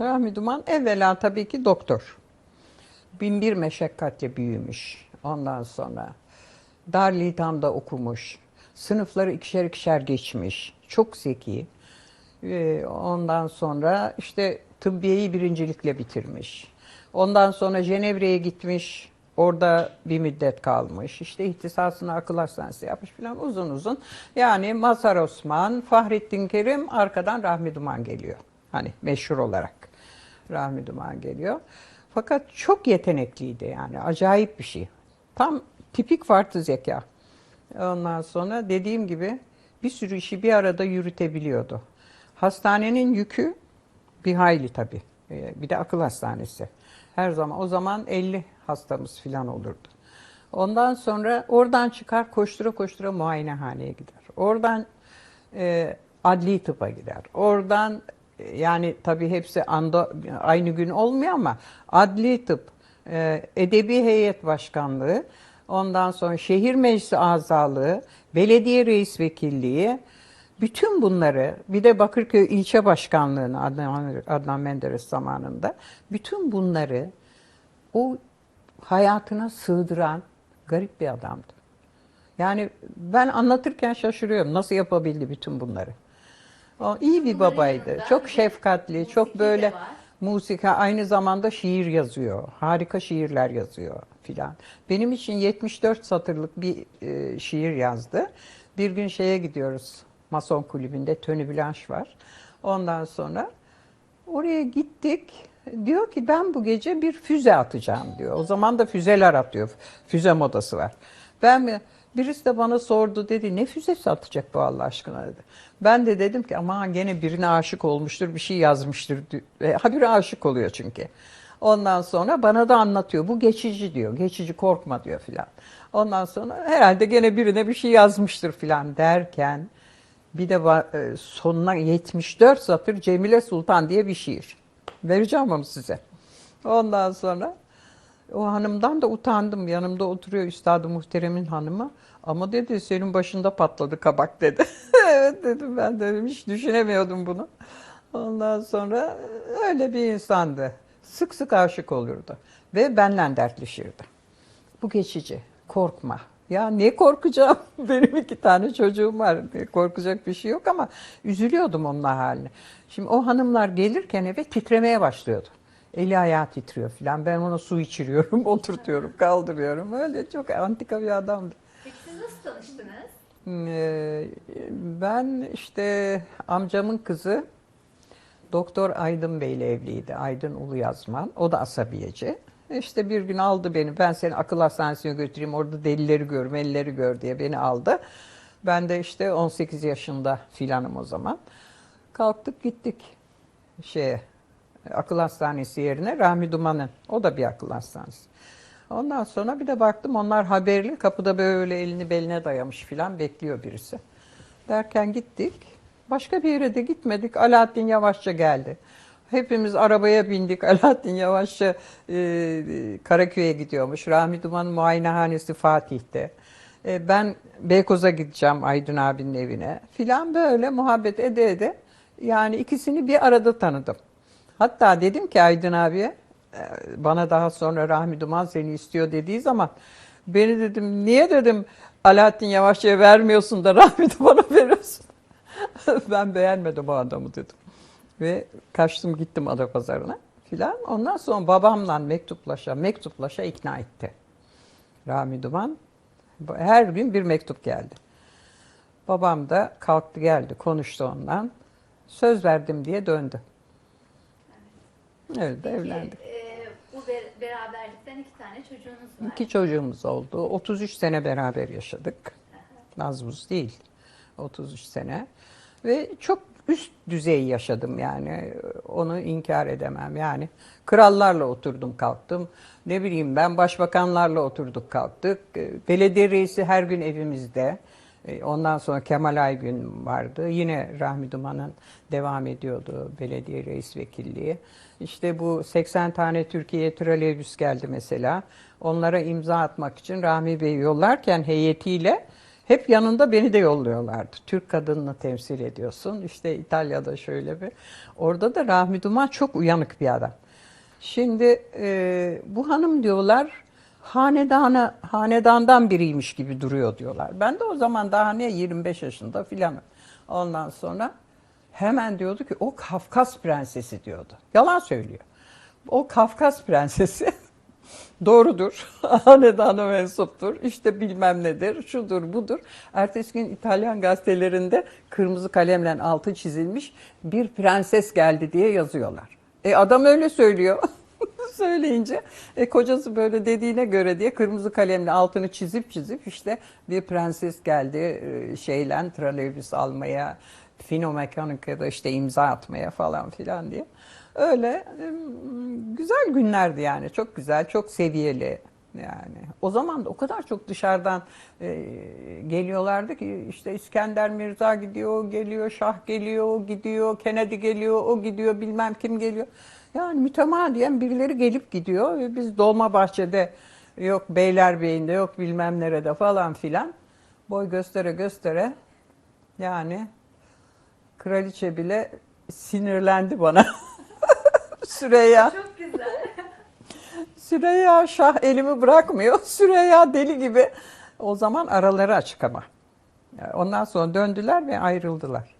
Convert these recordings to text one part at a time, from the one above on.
Rahmi Duman evvela tabii ki doktor. Binbir meşakkatle büyümüş. Ondan sonra Darlitam'da okumuş. Sınıfları ikişer ikişer geçmiş. Çok zeki. Ee, Ondan sonra işte tıbbiyeyi birincilikle bitirmiş. Ondan sonra Cenevre'ye gitmiş. Orada bir müddet kalmış. İşte ihtisasını akıl hastanesi yapmış falan uzun uzun. Yani Mazhar Osman, Fahrettin Kerim arkadan Rahmi Duman geliyor. Hani meşhur olarak Rahmi Duman geliyor. Fakat çok yetenekliydi yani acayip bir şey. Tam tipik farklı zeka. Ondan sonra dediğim gibi bir sürü işi bir arada yürütebiliyordu. Hastanenin yükü bir hayli tabii. Ee, Bir de akıl hastanesi. Her zaman o zaman 50 hastamız falan olurdu. Ondan sonra oradan çıkar koştura koştura muayenehaneye gider. Oradan e, adli tıpa gider. Oradan yani tabii hepsi anda aynı gün olmuyor ama adli tıp, e, edebi heyet başkanlığı, ondan sonra şehir meclisi azalığı, belediye reis vekilliği, bütün bunları bir de Bakırköy ilçe başkanlığını Adnan, Adnan Menderes zamanında bütün bunları o hayatına sığdıran garip bir adamdı. Yani ben anlatırken şaşırıyorum nasıl yapabildi bütün bunları. O iyi bir babaydı. Çok şefkatli, çok böyle musika aynı zamanda şiir yazıyor. Harika şiirler yazıyor filan. Benim için 74 satırlık bir e, şiir yazdı. Bir gün şeye gidiyoruz. Mason kulübünde Tony Blanche var. Ondan sonra oraya gittik. Diyor ki ben bu gece bir füze atacağım diyor. O zaman da füzeler atıyor. Füze modası var. Ben? Birisi de bana sordu dedi ne füzesi atacak bu Allah aşkına dedi. Ben de dedim ki aman gene birine aşık olmuştur bir şey yazmıştır. E, habire aşık oluyor çünkü. Ondan sonra bana da anlatıyor. Bu geçici diyor. Geçici korkma diyor filan. Ondan sonra herhalde gene birine bir şey yazmıştır filan derken bir de e, sonuna 74 satır Cemile Sultan diye bir şiir. Vereceğim onu size. Ondan sonra o hanımdan da utandım. Yanımda oturuyor Üstad-ı Muhterem'in hanımı. Ama dedi senin başında patladı kabak dedi. evet dedim ben de hiç düşünemiyordum bunu. Ondan sonra öyle bir insandı. Sık sık aşık olurdu. Ve benle dertleşirdi. Bu geçici. Korkma. Ya ne korkacağım? Benim iki tane çocuğum var. Ne Korkacak bir şey yok ama üzülüyordum onun haline. Şimdi o hanımlar gelirken eve titremeye başlıyordu. Eli ayağı titriyor falan. Ben ona su içiriyorum, oturtuyorum, kaldırıyorum. Öyle çok antika bir adamdı. Peki siz nasıl tanıştınız? Ee, Ben işte amcamın kızı Doktor Aydın Bey ile evliydi. Aydın Ulu Yazman. O da asabiyeci. İşte bir gün aldı beni. Ben seni akıl hastanesine götüreyim. Orada delileri gör, melileri gör diye beni aldı. Ben de işte 18 yaşında filanım o zaman. Kalktık gittik şeye akıl hastanesi yerine Rahmi Duman'ın. O da bir akıl hastanesi. Ondan sonra bir de baktım onlar haberli kapıda böyle elini beline dayamış filan bekliyor birisi. Derken gittik. Başka bir yere de gitmedik. Alaaddin yavaşça geldi. Hepimiz arabaya bindik. Alaaddin yavaşça e, Karaköy'e gidiyormuş. Rahmi Duman'ın muayenehanesi Fatih'te. E, ben Beykoz'a gideceğim Aydın abinin evine. Filan böyle muhabbet ede ede. Yani ikisini bir arada tanıdım. Hatta dedim ki Aydın abiye e, bana daha sonra Rahmi Duman seni istiyor dediği zaman beni dedim niye dedim Alaaddin Yavaşçı'ya vermiyorsun da Rahmi Duman'a veriyorsun. ben beğenmedim o adamı dedim. Ve kaçtım gittim Adapazarı'na filan. Ondan sonra babamla mektuplaşa mektuplaşa ikna etti. Rahmi Duman her gün bir mektup geldi. Babam da kalktı geldi konuştu ondan. Söz verdim diye döndü. Peki, evlendik. e, bu be- beraberlikten iki tane çocuğunuz var. İki çocuğumuz oldu. 33 sene beraber yaşadık. Az buz değil. 33 sene. Ve çok üst düzey yaşadım yani. Onu inkar edemem. Yani krallarla oturdum kalktım. Ne bileyim ben başbakanlarla oturduk kalktık. Belediye reisi her gün evimizde. E, Ondan sonra Kemal Aygün vardı. Yine Rahmi Duman'ın devam ediyordu belediye reis vekilliği. İşte bu 80 tane Türkiye'ye trolleybüs geldi mesela. Onlara imza atmak için Rahmi Bey yollarken heyetiyle Hep yanında beni de yolluyorlardı. Türk kadınını temsil ediyorsun. İşte İtalya'da şöyle bir. Orada da Rahmi Duman çok uyanık bir adam. Şimdi e, bu hanım diyorlar hanedana, hanedandan biriymiş gibi duruyor diyorlar. Ben de o zaman daha ne 25 yaşında filanım. Ondan sonra hemen diyordu ki o Kafkas prensesi diyordu. Yalan söylüyor. O Kafkas prensesi doğrudur. Hanedana mensuptur. İşte bilmem nedir, şudur budur. Ertesi gün İtalyan gazetelerinde kırmızı kalemle altı çizilmiş bir prenses geldi diye yazıyorlar. E adam öyle söylüyor. Söyleyince e, kocası böyle dediğine göre diye kırmızı kalemle altını çizip çizip işte bir prenses geldi e, şeyle trolleybüs almaya, fino mekanikada işte imza atmaya falan filan diye. Öyle e, güzel günlerdi yani. Çok güzel, çok seviyeli yani. O zaman da o kadar çok dışarıdan e, geliyorlardı ki işte İskender Mirza gidiyor, geliyor, Şah geliyor, gidiyor, Kennedy geliyor, o gidiyor, bilmem kim geliyor. Yani mütemadiyen birileri gelip gidiyor ve biz Dolmabahçe'de yok Beylerbeyi'nde yok bilmem nerede falan filan boy göstere göstere yani kraliçe bile sinirlendi bana. Süreyya. Çok güzel. Süreyya Şah elimi bırakmıyor. Süreyya deli gibi. O zaman araları açık ama. Ondan sonra döndüler ve ayrıldılar.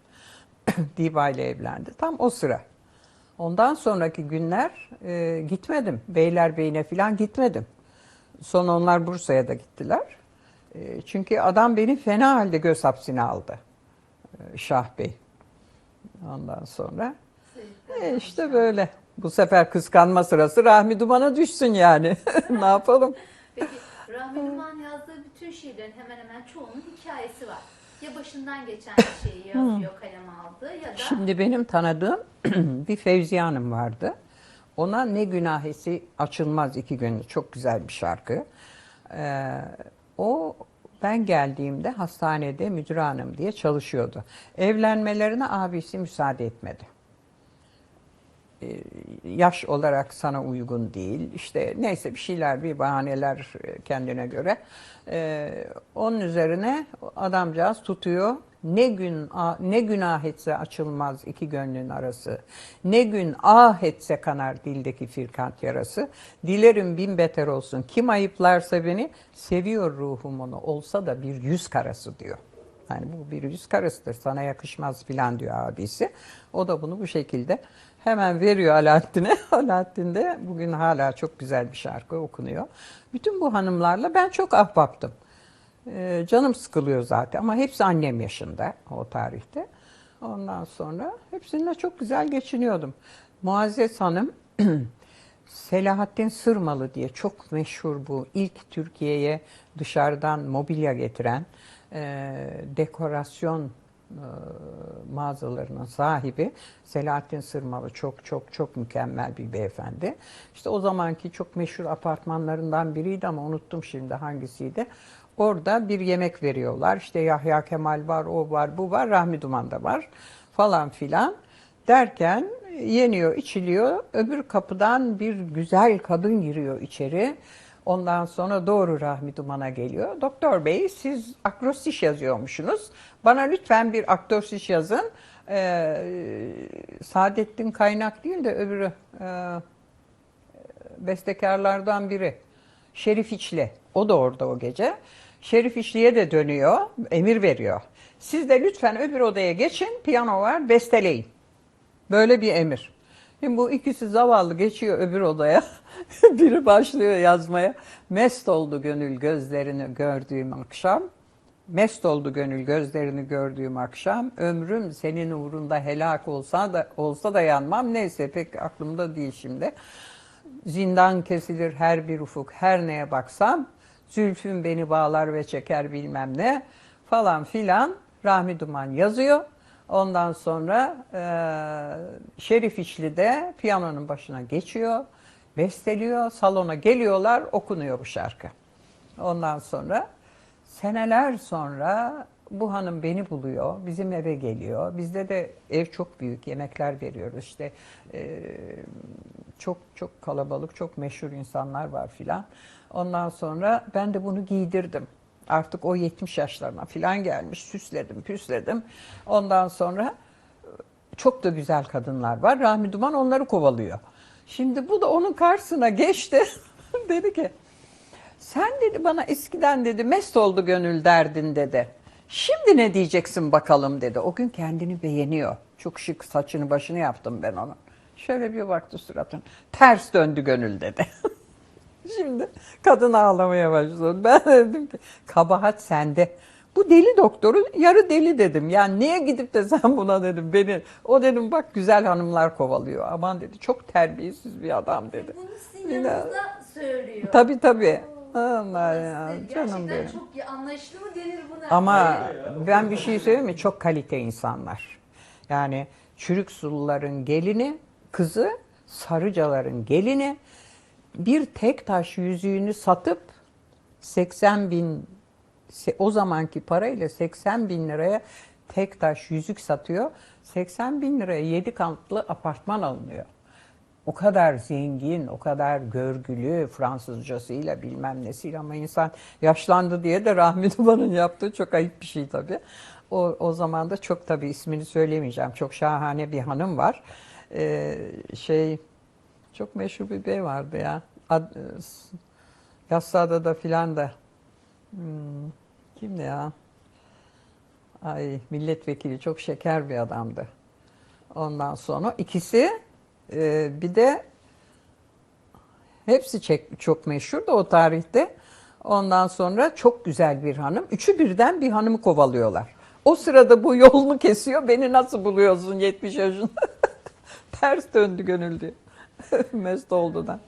Diva ile evlendi. Tam o sıra. Ondan sonraki günler e, gitmedim. Beylerbeyi'ne falan gitmedim. Sonra onlar Bursa'ya da gittiler. E, çünkü adam beni fena halde göz hapsine aldı. E, Şah Bey. Ondan sonra e işte böyle. Bu sefer kıskanma sırası Rahmi Duman'a düşsün yani. ne yapalım? Peki Rahmi Duman yazdığı bütün şiirlerin hemen hemen çoğunun hikayesi var. Ya başından geçen bir şeyi yazıyor kaleme da Şimdi benim tanıdığım bir Fevziye Hanım vardı. Ona Ne Günahesi Açılmaz iki gün çok güzel bir şarkı. Ee, o ben geldiğimde hastanede müdür hanım diye çalışıyordu. Evlenmelerine abisi müsaade etmedi. Ee, yaş olarak sana uygun değil. İşte neyse bir şeyler, bir bahaneler kendine göre. Ee, onun üzerine adamcağız tutuyor. Ne gün ne günah etse açılmaz iki gönlün arası. Ne gün ah etse kanar dildeki firkant yarası. Dilerim bin beter olsun. Kim ayıplarsa beni seviyor ruhum onu. Olsa da bir yüz karası diyor. Yani bu bir yüz karasıdır sana yakışmaz filan diyor abisi. O da bunu bu şekilde hemen veriyor Alaaddin'e. Alaaddin de bugün hala çok güzel bir şarkı okunuyor. Bütün bu hanımlarla ben çok ahbaptım. Ee, canım sıkılıyor zaten ama hepsi annem yaşında o tarihte. Ondan sonra hepsininle çok güzel geçiniyordum. Muazzez Hanım Selahattin Sırmalı diye çok meşhur bu ilk Türkiye'ye dışarıdan mobilya getiren e, dekorasyon mağazalarının sahibi Selahattin Sırmalı çok çok çok mükemmel bir beyefendi. İşte o zamanki çok meşhur apartmanlarından biriydi ama unuttum şimdi hangisiydi. Orada bir yemek veriyorlar. İşte Yahya Kemal var, o var, bu var, Rahmi Duman da var falan filan. Derken yeniyor, içiliyor. Öbür kapıdan bir güzel kadın giriyor içeri. Ondan sonra doğru Rahmi Duman'a geliyor. Doktor Bey siz akrostiş yazıyormuşsunuz. Bana lütfen bir akrostiş yazın. Ee, Saadettin Kaynak değil de öbürü e, bestekarlardan biri. Şerif İçli. O da orada o gece. Şerif İçli'ye de dönüyor, emir veriyor. Siz de lütfen öbür odaya geçin, piyano var, besteleyin. Böyle bir emir. Şimdi bu ikisi zavallı geçiyor öbür odaya. Biri başlıyor yazmaya. Mest oldu gönül gözlerini gördüğüm akşam. Mest oldu gönül gözlerini gördüğüm akşam. Ömrüm senin uğrunda helak olsa da olsa da yanmam. Neyse pek aklımda değil şimdi. Zindan kesilir her bir ufuk, her neye baksam. Zülfün beni bağlar ve çeker bilmem ne falan filan. Rahmi Duman yazıyor. Ondan sonra e, Şerif İçli de piyanonun başına geçiyor, besteliyor, salona geliyorlar, okunuyor bu şarkı. Ondan sonra seneler sonra bu hanım beni buluyor, bizim eve geliyor. Bizde de ev çok büyük, yemekler veriyoruz. İşte e, çok çok kalabalık, çok meşhur insanlar var filan. Ondan sonra ben de bunu giydirdim. Artık o 70 yaşlarına falan gelmiş. Süsledim, püsledim. Ondan sonra çok da güzel kadınlar var. Rahmi Duman onları kovalıyor. Şimdi bu da onun karşısına geçti. dedi ki sen dedi bana eskiden dedi mest oldu gönül derdin dedi. Şimdi ne diyeceksin bakalım dedi. O gün kendini beğeniyor. Çok şık saçını başını yaptım ben onun. Şöyle bir baktı suratına. Ters döndü gönül dedi. Şimdi kadın ağlamaya başladı. Ben dedim ki kabahat sende. Bu deli doktoru yarı deli dedim. Yani niye gidip de sen buna dedim beni. O dedim bak güzel hanımlar kovalıyor. Aman dedi çok terbiyesiz bir adam dedi. Bunu sizin yanınızda söylüyor. Tabii tabii. Allah ya, Gerçekten canım benim. çok anlayışlı mı denir buna? Ama ben bir şey söyleyeyim mi? Çok kalite insanlar. Yani Çürük Suluların gelini, kızı, Sarıcaların gelini bir tek taş yüzüğünü satıp 80 bin o zamanki parayla 80 bin liraya tek taş yüzük satıyor. 80 bin liraya 7 katlı apartman alınıyor. O kadar zengin, o kadar görgülü Fransızcasıyla bilmem nesiyle ama insan yaşlandı diye de Rahmi Duman'ın yaptığı çok ayıp bir şey tabii. O, o zaman da çok tabii ismini söylemeyeceğim. Çok şahane bir hanım var. Ee, şey çok meşhur bir bey vardı ya. Ad, e, s- Yassıada filan da. Hmm, kimdi ya? Ay milletvekili çok şeker bir adamdı. Ondan sonra ikisi e, bir de hepsi çek- çok meşhur da o tarihte. Ondan sonra çok güzel bir hanım. Üçü birden bir hanımı kovalıyorlar. O sırada bu yolunu kesiyor. Beni nasıl buluyorsun 70 yaşında? Ters döndü gönül diyor. Mest oldu da.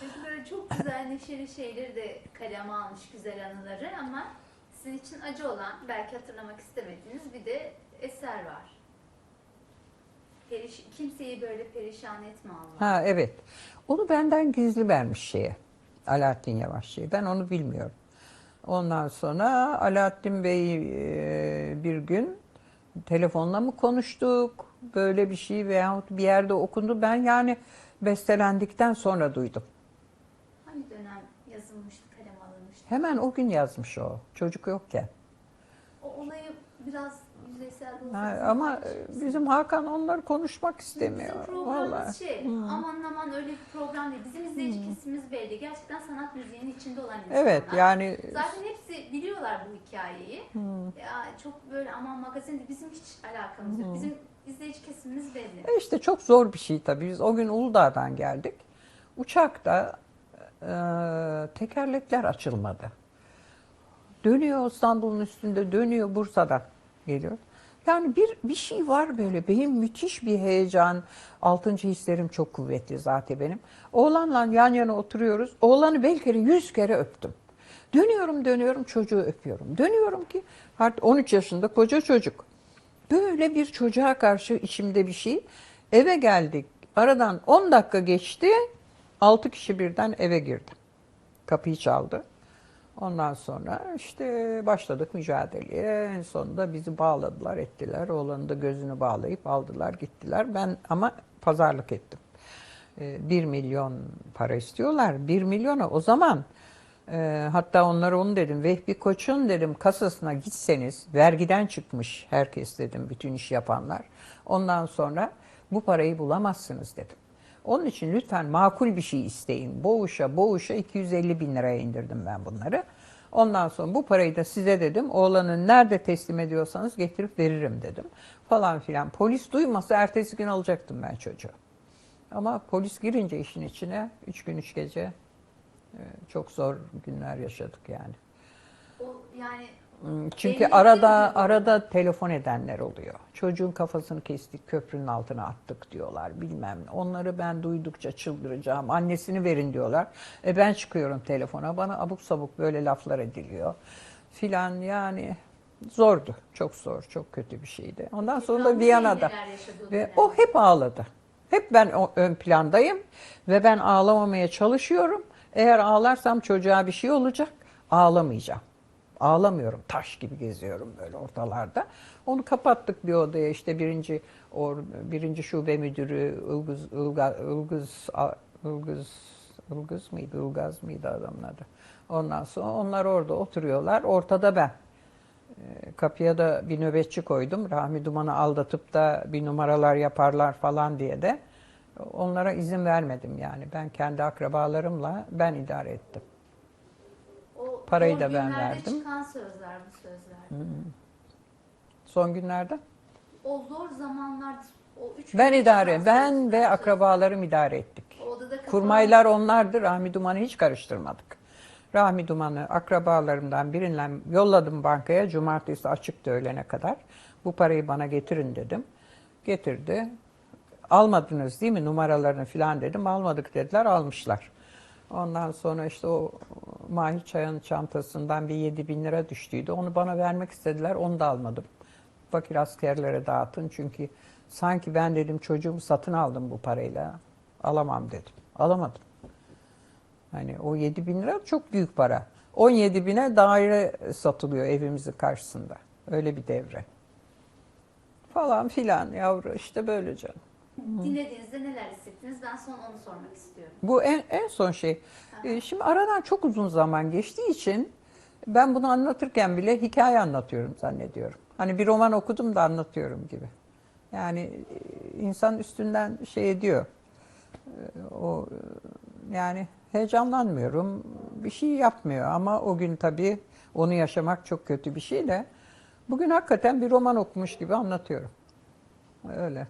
Çünkü böyle çok güzel neşeli şeyleri de kaleme almış güzel anıları ama sizin için acı olan belki hatırlamak istemediğiniz bir de eser var. Periş, kimseyi böyle perişan etme Allah. Ha evet. Onu benden gizli vermiş şeye. Alaaddin Yavaşçı'ya. Ben onu bilmiyorum. Ondan sonra Alaaddin Bey e, bir gün telefonla mı konuştuk? Böyle bir şey veyahut bir yerde okundu. Ben yani bestelendikten sonra duydum. Hangi dönem yazılmıştı, kalem alınmıştı? Hemen o gün yazmış o. Çocuk yokken. O olayı biraz yüzeysel de Ha, ama e, bizim Hakan onları konuşmak istemiyor. Bizim programımız Vallahi. şey, aman aman öyle bir program değil. Bizim izleyici kesimimiz belli. Gerçekten sanat müziğinin içinde olan insanlar. Evet yani Zaten hepsi biliyorlar bu hikayeyi. Ya çok böyle aman magazin değil. Bizim hiç alakamız yok. Bizim izleyici kesimimiz belli. E işte çok zor bir şey tabii. Biz o gün Uludağ'dan geldik. Uçakta e, tekerlekler açılmadı. Dönüyor İstanbul'un üstünde, dönüyor Bursa'dan geliyor. Yani bir bir şey var böyle. Benim müthiş bir heyecan, altıncı hislerim çok kuvvetli zaten benim. Oğlanla yan yana oturuyoruz. Oğlanı belki yüz kere öptüm. Dönüyorum dönüyorum çocuğu öpüyorum. Dönüyorum ki artık 13 yaşında koca çocuk. Böyle bir çocuğa karşı içimde bir şey. Eve geldik. Aradan 10 dakika geçti. 6 kişi birden eve girdi. Kapıyı çaldı. Ondan sonra işte başladık mücadeleye. En sonunda bizi bağladılar, ettiler. Oğlanın da gözünü bağlayıp aldılar, gittiler. Ben ama pazarlık ettim. 1 milyon para istiyorlar. 1 milyona o zaman e, hatta onlara onu dedim. Vehbi Koç'un dedim kasasına gitseniz vergiden çıkmış herkes dedim bütün iş yapanlar. Ondan sonra bu parayı bulamazsınız dedim. Onun için lütfen makul bir şey isteyin. Boğuşa boğuşa 250 bin liraya indirdim ben bunları. Ondan sonra bu parayı da size dedim. Oğlanın nerede teslim ediyorsanız getirip veririm dedim. Falan filan. Polis duymasa ertesi gün alacaktım ben çocuğu. Ama polis girince işin içine 3 gün 3 gece çok zor günler yaşadık yani. O yani Hmm, Çünkü arada arada telefon edenler oluyor. Çocuğun kafasını kestik, köprünün altına attık diyorlar bilmem ne. Onları ben duydukça çıldıracağım. Annesini verin diyorlar. E ben çıkıyorum telefona. Bana abuk sabuk böyle laflar ediliyor. Filan yani zordu. Çok zor, çok kötü bir şeydi. Ondan sonra da Viyana'da. Ve o hep ağladı. Hep ben ön plandayım ve ben ağlamamaya çalışıyorum. Eğer ağlarsam çocuğa bir şey olacak, ağlamayacağım. Ağlamıyorum, taş gibi geziyorum böyle ortalarda. Onu kapattık bir odaya işte birinci or, birinci şube müdürü Ilgız Ilga, Ilgız Ilgız Ilgaz mıydı, Ilgaz mıydı adamın adı. Ondan sonra onlar orada oturuyorlar. Ortada ben. Ee, Kapıya da bir nöbetçi koydum. Rahmi Duman'ı aldatıp da bir numaralar yaparlar falan diye de onlara izin vermedim yani. Ben kendi akrabalarımla ben idare ettim. O Parayı da ben verdim. çıkan sözler bu sözler. Son günlerde O zor zamanlarda o üç ben idare, ben ve akrabalarım idare ettik. Kurmaylar onlardı. Rahmi Duman'ı hiç karıştırmadık. Rahmi Duman'ı akrabalarımdan biriyle yolladım bankaya. Cumartesi açıktı öğlene kadar. Bu parayı bana getirin dedim. Getirdi. Almadınız değil mi numaralarını falan dedim. Almadık dediler almışlar. Ondan sonra işte o Mahir Çaya'nın çantasından bir 7 bin lira düştüydü. Onu bana vermek istediler. Onu da almadım. Fakir askerlere dağıtın. Çünkü sanki ben dedim çocuğumu satın aldım bu parayla. Alamam dedim. Alamadım. Hani o 7 bin lira çok büyük para. 17 bine daire satılıyor evimizin karşısında. Öyle bir devre. Falan filan yavru işte böyle canım. Dinlediğinizde neler hissettiniz? Ben son onu sormak istiyorum. Bu en, en son şey. Ee, Şimdi aradan çok uzun zaman geçtiği için ben bunu anlatırken bile hikaye anlatıyorum zannediyorum. Hani bir roman okudum da anlatıyorum gibi. Yani e, insan üstünden şey ediyor. Ee, O e, yani heyecanlanmıyorum. Bir şey yapmıyor ama o gün tabii onu yaşamak çok kötü bir şey de bugün hakikaten bir roman okumuş gibi anlatıyorum. Öyle.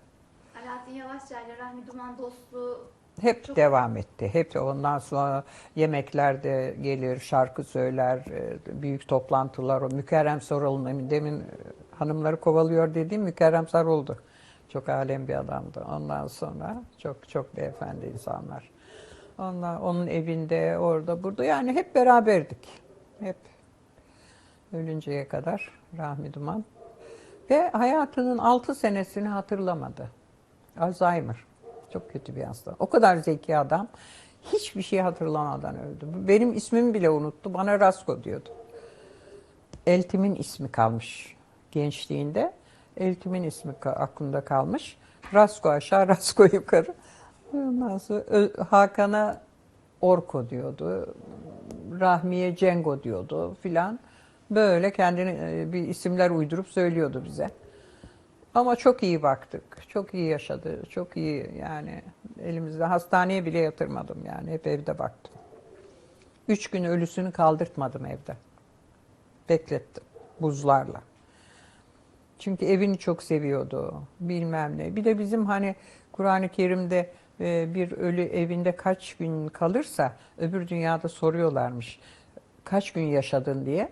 Alaaddin Yavaşça ile Rahmi Duman dostluğu Hep Çok- devam etti. Hep ondan sonra yemeklerde gelir, şarkı söyler, e, büyük toplantılar. O Mükerrem Sarıoğlu'nun demin e, hanımları kovalıyor dediğim Mükerrem Sarıoğlu. Çok alem bir adamdı. Ondan sonra çok çok beyefendi insanlar. Ondan, onun evinde, orada, burada yani hep beraberdik. Hep ölünceye kadar Rahmi Duman. Ve hayatının altı senesini hatırlamadı. Alzheimer. Çok kötü bir hasta. O kadar zeki adam. Hiçbir şey hatırlamadan öldü. Benim ismimi bile unuttu. Bana Rasko diyordu. Eltim'in ismi kalmış gençliğinde. Eltim'in ismi aklında kalmış. Rasko aşağı, Rasko yukarı. Ondan sonra Hakan'a Orko diyordu. Rahmiye Cengo diyordu filan. Böyle kendini e, bir isimler uydurup söylüyordu bize. Ama çok iyi baktık. Çok iyi yaşadı. Çok iyi yani elimizde hastaneye bile yatırmadım yani. Hep evde baktım. Üç gün ölüsünü kaldırtmadım evde. Beklettim buzlarla. Çünkü evini çok seviyordu. Bilmem ne. Bir de bizim hani Kur'an-ı Kerim'de e, bir ölü evinde kaç gün kalırsa öbür dünyada soruyorlarmış. Kaç gün yaşadın diye.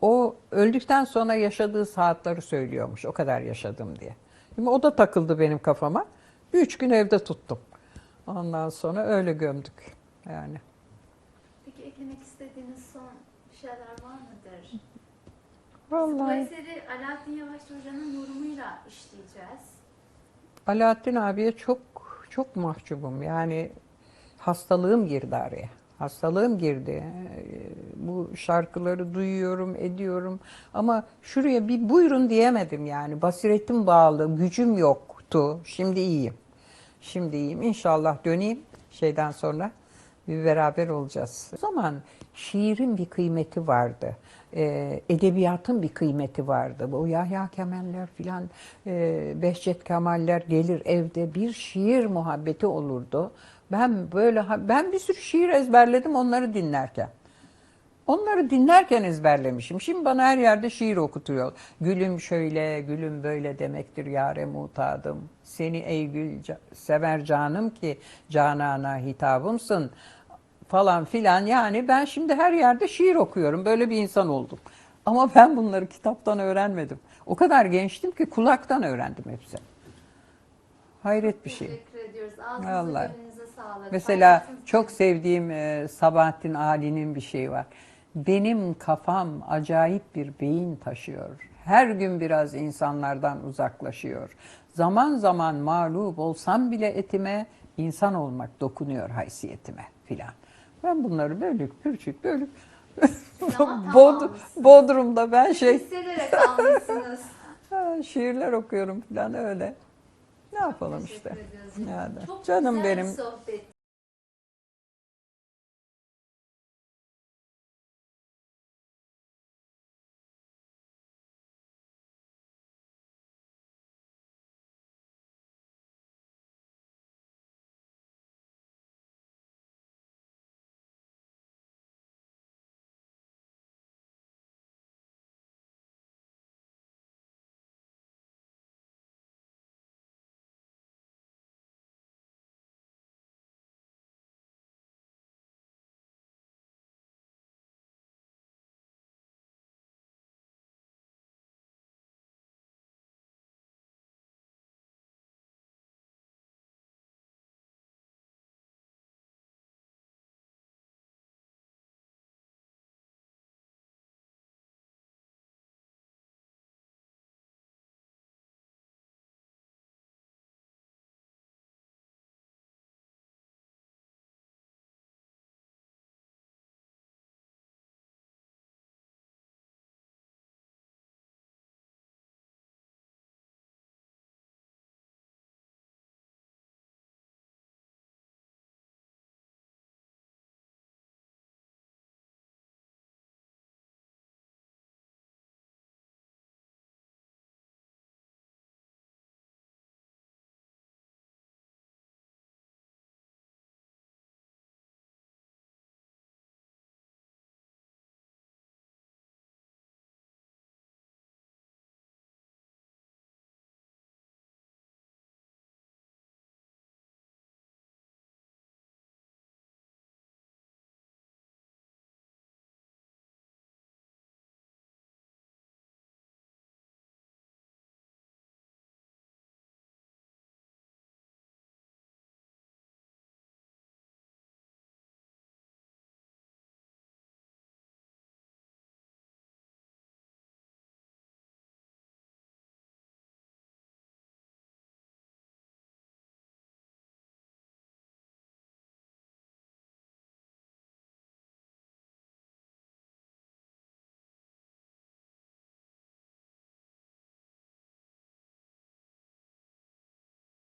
O öldükten sonra yaşadığı saatleri söylüyormuş. O kadar yaşadım diye. Şimdi o da takıldı benim kafama. Üç gün evde tuttum. Ondan sonra öyle gömdük. Yani. Peki eklemek istediğiniz son şeyler var mıdır? Bu Vallahi eseri Alaaddin Yavaşça Hoca'nın yorumuyla işleyeceğiz. Alaaddin abiye çok çok mahcubum. Yani hastalığım girdi araya. Hastalığım girdi. Ee, Bu şarkıları duyuyorum, ediyorum. Ama şuraya bir buyurun diyemedim yani. Basiretim bağlı, gücüm yoktu. Şimdi iyiyim. Şimdi iyiyim. İnşallah döneyim şeyden sonra bir beraber olacağız. O zaman şiirin bir kıymeti vardı. Ee, edebiyatın bir kıymeti vardı. Bu Yahya Kemaller filan, e, Behçet Kemaller gelir evde bir şiir muhabbeti olurdu. Ben böyle ben bir sürü şiir ezberledim onları dinlerken. Onları dinlerken ezberlemişim. Şimdi bana her yerde şiir okutuyor. Gülüm şöyle, gülüm böyle demektir yare mutadım. Seni ey gül sever canım ki canana hitabımsın falan filan. Yani ben şimdi her yerde şiir okuyorum. Böyle bir insan oldum. Ama ben bunları kitaptan öğrenmedim. O kadar gençtim ki kulaktan öğrendim hepsini. Hayret bir şey. Teşekkür ediyoruz. Ağzınıza sağlık. Mesela çok sevdiğim e, Sabahattin Ali'nin bir şeyi var. Benim kafam acayip bir beyin taşıyor. Her gün biraz insanlardan uzaklaşıyor. Zaman zaman mağlup olsam bile etime insan olmak dokunuyor haysiyetime filan. Ben bunları bölük pürçük bölük Zaman Bod tamamlamışsınız. Bodrum'da ben şey hissederek almışsınız. ha, şiirler okuyorum filan öyle. Ne yapalım Teşekkür işte. ediyoruz. Yani. Çok Canım güzel bir benim. sohbet.